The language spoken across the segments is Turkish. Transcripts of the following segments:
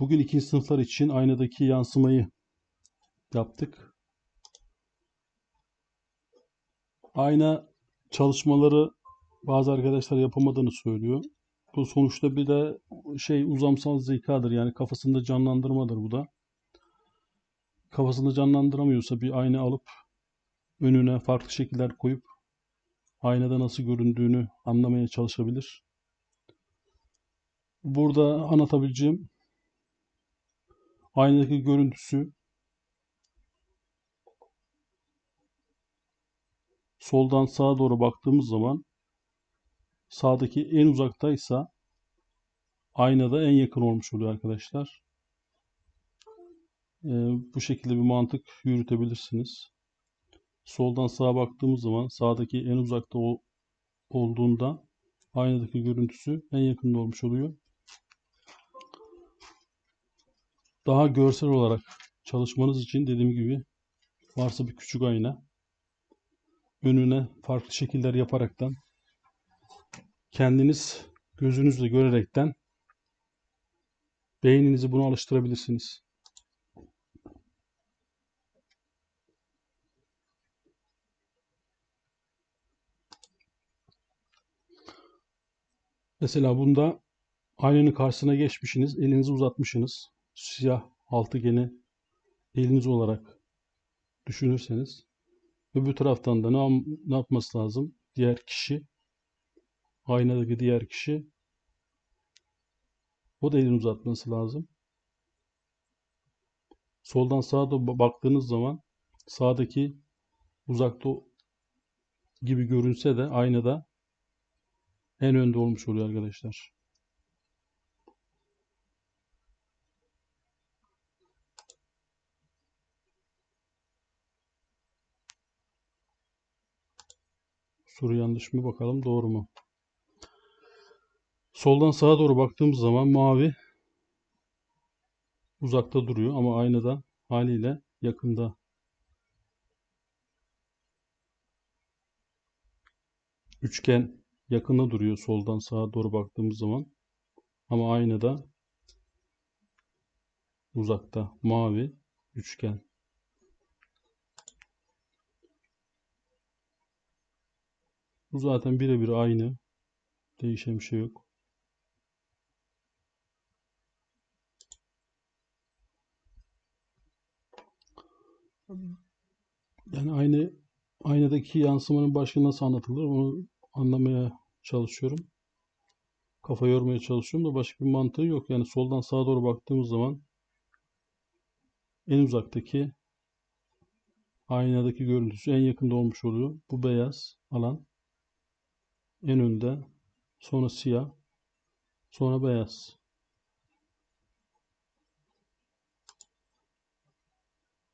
Bugün ikinci sınıflar için aynadaki yansımayı yaptık. Ayna çalışmaları bazı arkadaşlar yapamadığını söylüyor. Bu sonuçta bir de şey uzamsal zekadır. Yani kafasında canlandırmadır bu da. Kafasında canlandıramıyorsa bir ayna alıp önüne farklı şekiller koyup aynada nasıl göründüğünü anlamaya çalışabilir. Burada anlatabileceğim aynadaki görüntüsü soldan sağa doğru baktığımız zaman sağdaki en uzaktaysa aynada en yakın olmuş oluyor arkadaşlar. Ee, bu şekilde bir mantık yürütebilirsiniz. Soldan sağa baktığımız zaman sağdaki en uzakta olduğunda aynadaki görüntüsü en yakında olmuş oluyor. Daha görsel olarak çalışmanız için dediğim gibi varsa bir küçük ayna önüne farklı şekiller yaparaktan kendiniz gözünüzle görerekten beyninizi buna alıştırabilirsiniz. Mesela bunda aynanın karşısına geçmişsiniz, elinizi uzatmışsınız. Siyah altıgeni eliniz olarak düşünürseniz öbür taraftan da ne, ne yapması lazım? Diğer kişi aynadaki diğer kişi o da elini uzatması lazım. Soldan sağa da baktığınız zaman sağdaki uzakta gibi görünse de aynada en önde olmuş oluyor arkadaşlar. Soru yanlış mı bakalım doğru mu? Soldan sağa doğru baktığımız zaman mavi uzakta duruyor ama aynada haliyle yakında. Üçgen yakında duruyor soldan sağa doğru baktığımız zaman. Ama aynada uzakta mavi üçgen. Bu zaten birebir aynı. Değişen bir şey yok. Yani aynı aynadaki yansımanın başka nasıl anlatılır onu anlamaya çalışıyorum. Kafa yormaya çalışıyorum da başka bir mantığı yok. Yani soldan sağa doğru baktığımız zaman en uzaktaki aynadaki görüntüsü en yakında olmuş oluyor. Bu beyaz alan en önde sonra siyah sonra beyaz.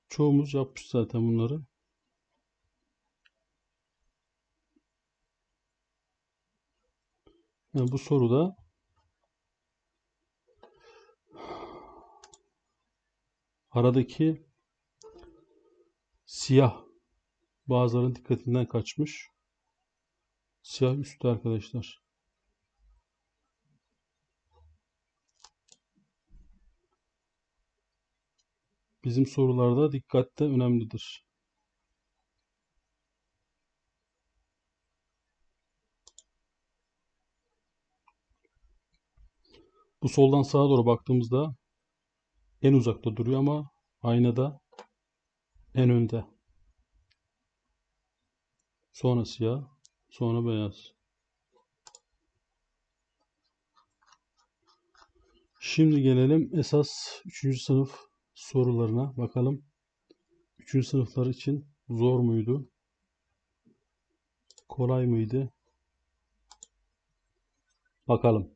Çoğumuz yapmış zaten bunları. Yani bu soruda aradaki siyah bazıların dikkatinden kaçmış. Siyah üstte arkadaşlar. Bizim sorularda dikkat de önemlidir. Bu soldan sağa doğru baktığımızda en uzakta duruyor ama aynada en önde. Sonra siyah, sonra beyaz. Şimdi gelelim esas 3. sınıf sorularına bakalım. 3. sınıflar için zor muydu? Kolay mıydı? Bakalım.